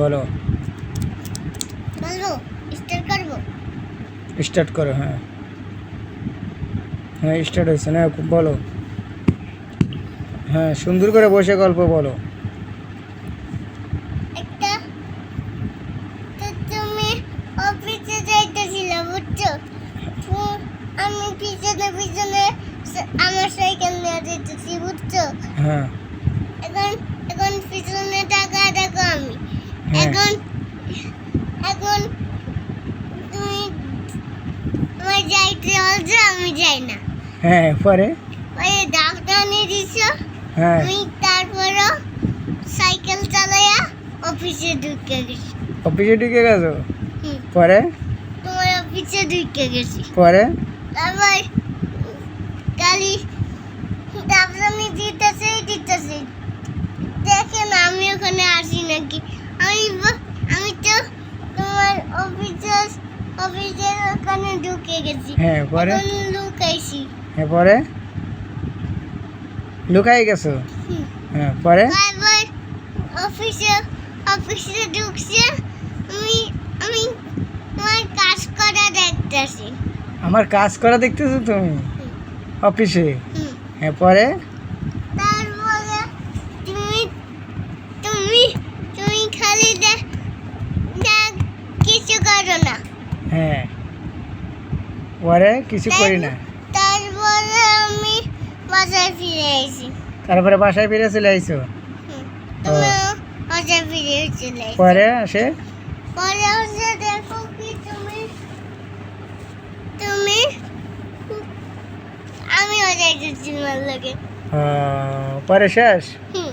বলো। বলব স্টার্ট করব? স্টার্ট করো হ্যাঁ। হ্যাঁ স্টার্ট হয়েছে না খুব বলো। হ্যাঁ সুন্দর করে বসে গল্প বলো। একটা তো তুমি অফিসে যাইতেছিল বুঝছ? আমি পিছনে পিছনে আমার সাইকেল নিয়ে যেতেছি বুঝছ? হ্যাঁ এখন এখন পিছনে টাকা দেখো আমি হ্যাঁ এখন এখন তুমি তোমার যাইতে বলছো আমি যাই না। হ্যাঁ পরে? ওই ডাক্তার নিয়ে দিছ হ্যাঁ। আমি তারপরও সাইকেল চালাইয়া অফিসে ঢুকে গেছি। অফিসে ঢুকে গেছো? পরে? তোমার অফিসে ঢুকে গেছি। পরে? তারপর কালি ডাক্তার ডাক্তারনি দিতেছে দিতেছে। দেখেন আমি ওখানে আসি নাকি। আমি আমি তো তোমার অফিসে অফিসের ওখানে ঢুকে গেছি। হ্যাঁ পরে? লুকাইছি। হ্যাঁ পরে? লুকাই গেছো? হ্যাঁ পরে? অফিসে অফিসে ঢুকছে আমি আমি তোমার কাজ করা দেখতেছি। আমার কাজ করা দেখতেছো তুমি? অফিসে। হ্যাঁ পরে? তারপরে তুমি তুমি তুমি খালি দেখ কিছু করো না হ্যাঁ। পরে কিছু করি না। তারপরে আমি বাসায় ফিরে এসেছি তারপরে বাসায় ফিরে চলে আইছো? বাসায় ফিরে চলে এসেছি পরে আসে? পরে হচ্ছে দেখো কি তুমি তুমি আমি যাইতেছি তোমার লগে। পরে শেষ? হুম।